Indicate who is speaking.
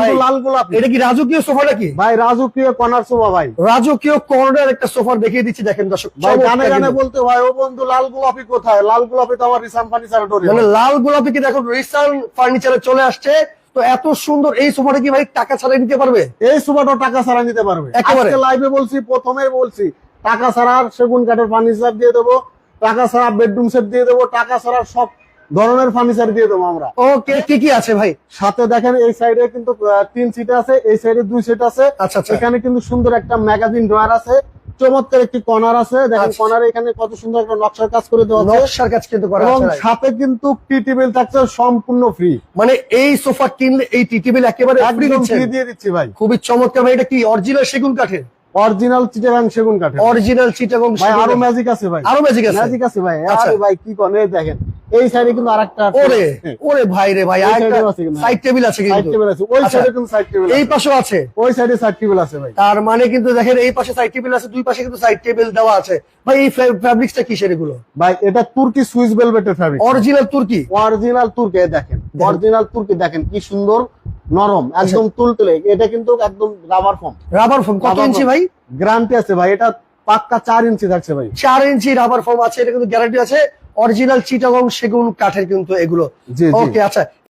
Speaker 1: ভাই।
Speaker 2: লাল গোলাপ।
Speaker 1: এটা কি রাজকীয় সোফা নাকি?
Speaker 2: ভাই রাজকীয় কর্নার সোফা ভাই।
Speaker 1: রাজকীয় কর্নার একটা সোফা দেখিয়ে দিচ্ছি দেখেন দর্শক
Speaker 2: ভাই গানে গানে বলতে ভাই ও বন্ধু লাল গোলাপি কোথায়? লাল গোলাপি তো আমার রিসাম ফার্নিচার ডোরে
Speaker 1: মানে লাল গোলাপি কি দেখো রিসান ফার্নিচারে চলে আসছে তো এত সুন্দর এই সোফাটা কি ভাই টাকা ছাড়া নিতে পারবে?
Speaker 2: এই সোফাটা টাকা ছাড়া নিতে পারবে।
Speaker 1: একেবারে।
Speaker 2: আজকে লাইভে বলছি প্রথমে বলছি টাকা ছাড়া সেগুন কাঠের ফার্নিচার দিয়ে দেবো টাকা ছাড়া বেডরুম সেট দিয়ে দেবো টাকা ছাড়া সব ধরনের ফার্নিচার দিয়ে দেবো আমরা।
Speaker 1: ওকে কি কি আছে ভাই?
Speaker 2: সাথে দেখেন এই সাইডে কিন্তু তিন সিট আছে এই সাইডে দুই সিট আছে।
Speaker 1: আচ্ছা আচ্ছা।
Speaker 2: এখানে কিন্তু সুন্দর একটা ম্যাগাজিন ড্রয়ার আছে। চমৎকার একটি কর্নার আছে। দেখেন
Speaker 1: আচ্ছা।
Speaker 2: কর্নারে এখানে কত সুন্দর একটা নকশার কাজ করে দেওয়া আছে।
Speaker 1: নকশার কাজ কিন্তু করা আছে ভাই।
Speaker 2: সাথে কিন্তু টি টেবিল থাকছে সম্পূর্ণ ফ্রি
Speaker 1: মানে এই সোফা কিনলে এই টি টেবিল একেবারে ফ্রি দিচ্ছেন।
Speaker 2: ফ্রি দিয়ে দিচ্ছি ভাই।
Speaker 1: খুবই চমৎকার ভাই এটা কি অরিজিনাল সেগুন কাঠের?
Speaker 2: অরিজিনাল চিটাগাং সেগুন কাঠের।
Speaker 1: অরিজিনাল চিটাগং
Speaker 2: ভাই
Speaker 1: আরও
Speaker 2: ম্যাজিক আছে ভাই।
Speaker 1: আরও ম্যাজিক আছে?
Speaker 2: ম্যাজিক আছে ভাই।
Speaker 1: আচ্ছা।
Speaker 2: আরে ভাই কি করেন দেখেন। এই সাইডে কিন্তু আরেকটা
Speaker 1: ওরে ওরে ভাই রে ভাই আরেকটা
Speaker 2: side এও আছে কিন্তু।
Speaker 1: সাইড টেবিল আছে
Speaker 2: সাইড টেবিল ওই
Speaker 1: আচ্ছা।
Speaker 2: সাইডে কিন্তু সাইড টেবিল
Speaker 1: এই পাশেও আছে?
Speaker 2: ওই সাইডে সাইড টেবিল আছে ভাই।
Speaker 1: তার মানে কিন্তু দেখেন এই পাশে সাইড টেবিল আছে দুই পাশে কিন্তু সাইড টেবিল দেওয়া আছে। ভাই এই ফ্যাব্রিক্সটা কিসের এগুলো?
Speaker 2: ভাই এটা তুর্কি সুইস ভেলভেটের ফ্যাব্রিক
Speaker 1: অরিজিনাল তুর্কি?
Speaker 2: অরিজিনাল তুর্কি দেখেন। অরিজিনাল তুর্কি দেখেন কি সুন্দর নরম
Speaker 1: আচ্ছা।
Speaker 2: একদম তুলতুলে। এটা কিন্তু একদম রাবার ফর্ম
Speaker 1: রাবার ফোম কত ইঞ্চি। ভাই?
Speaker 2: গ্যারান্টি আছে ভাই এটা পাক্কা চার ইঞ্চি থাকছে ভাই।
Speaker 1: চার ইঞ্চি রাবার ফোম আছে এটা কিন্তু গ্যারান্টি আছে। অরিজিনাল চিটাগং সেগুন কাঠের কিন্তু এগুলো। ওকে আচ্ছা